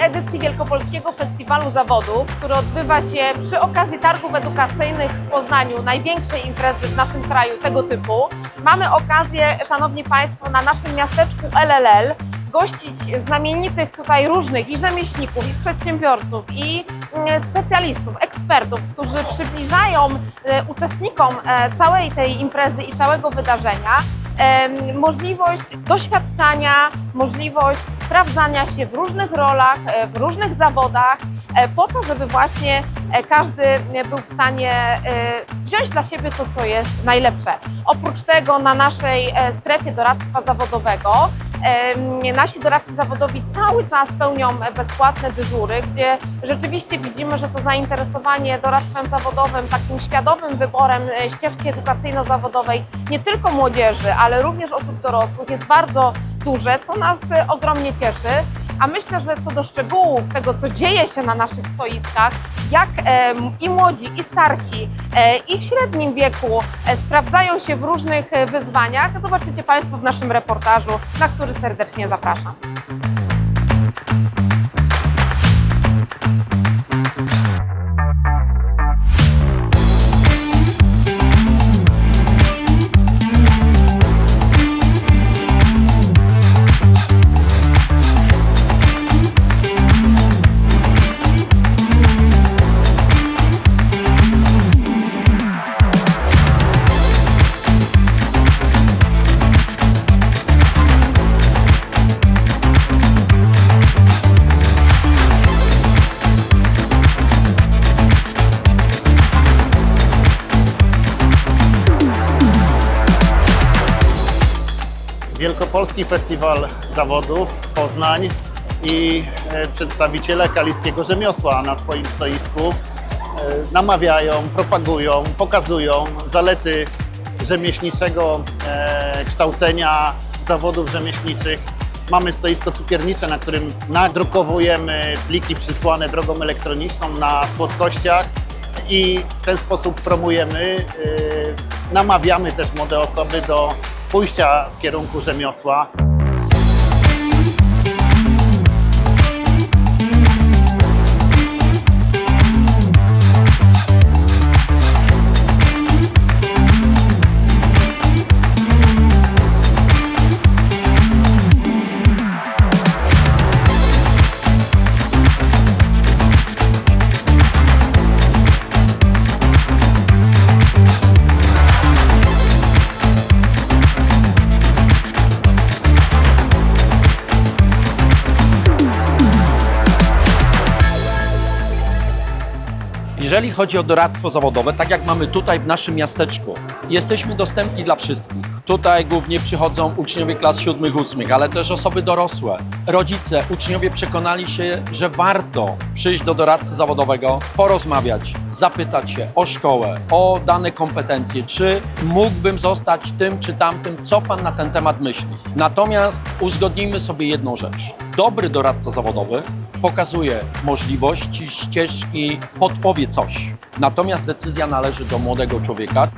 edycji Wielkopolskiego Festiwalu Zawodów, który odbywa się przy okazji targów edukacyjnych w Poznaniu, największej imprezy w naszym kraju tego typu, mamy okazję, Szanowni Państwo, na naszym miasteczku LLL gościć znamienitych tutaj różnych i rzemieślników, i przedsiębiorców, i mm, specjalistów, ekspertów, którzy przybliżają e, uczestnikom e, całej tej imprezy i całego wydarzenia możliwość doświadczania, możliwość sprawdzania się w różnych rolach, e, w różnych zawodach, e, po to, żeby właśnie e, każdy był w stanie wziąć dla siebie to, co jest najlepsze. Oprócz tego na naszej strefie doradztwa zawodowego nasi doradcy zawodowi cały czas pełnią bezpłatne dyżury, gdzie rzeczywiście widzimy, że to zainteresowanie doradztwem zawodowym, takim świadomym wyborem e, ścieżki edukacyjno-zawodowej nie tylko młodzieży, ale również osób dorosłych jest bardzo duże, co nas e, ogromnie cieszy. A myślę, że co do szczegółów tego, co dzieje się na naszych stoiskach, jak i młodzi, i starsi, e, i w średnim wieku e, sprawdzają się w różnych e, wyzwaniach, zobaczycie Państwo w naszym reportażu, na który serdecznie zapraszam. Wielkopolski Festiwal Zawodów Poznań i e, przedstawiciele kaliskiego rzemiosła na swoim stoisku e, namawiają, propagują, pokazują zalety rzemieślniczego e, kształcenia zawodów rzemieślniczych. Mamy stoisko cukiernicze, na którym nadrukowujemy pliki przysłane drogą elektroniczną na słodkościach i w ten sposób promujemy, namawiamy też młode osoby do pójścia w kierunku rzemiosła. Jeżeli chodzi o doradztwo zawodowe, tak jak mamy tutaj w naszym miasteczku, jesteśmy dostępni dla wszystkich. Tutaj głównie przychodzą uczniowie klas siódmych, ósmych, ale też osoby dorosłe, rodzice, uczniowie przekonali się, że warto przyjść do doradcy zawodowego, porozmawiać, zapytać się o szkołę, o dane kompetencje, czy mógłbym zostać tym czy tamtym, co Pan na ten temat myśli. Natomiast uzgodnijmy sobie jedną rzecz. Dobry doradca zawodowy pokazuje możliwości, ścieżki, podpowie coś. Natomiast decyzja należy do młodego człowieka.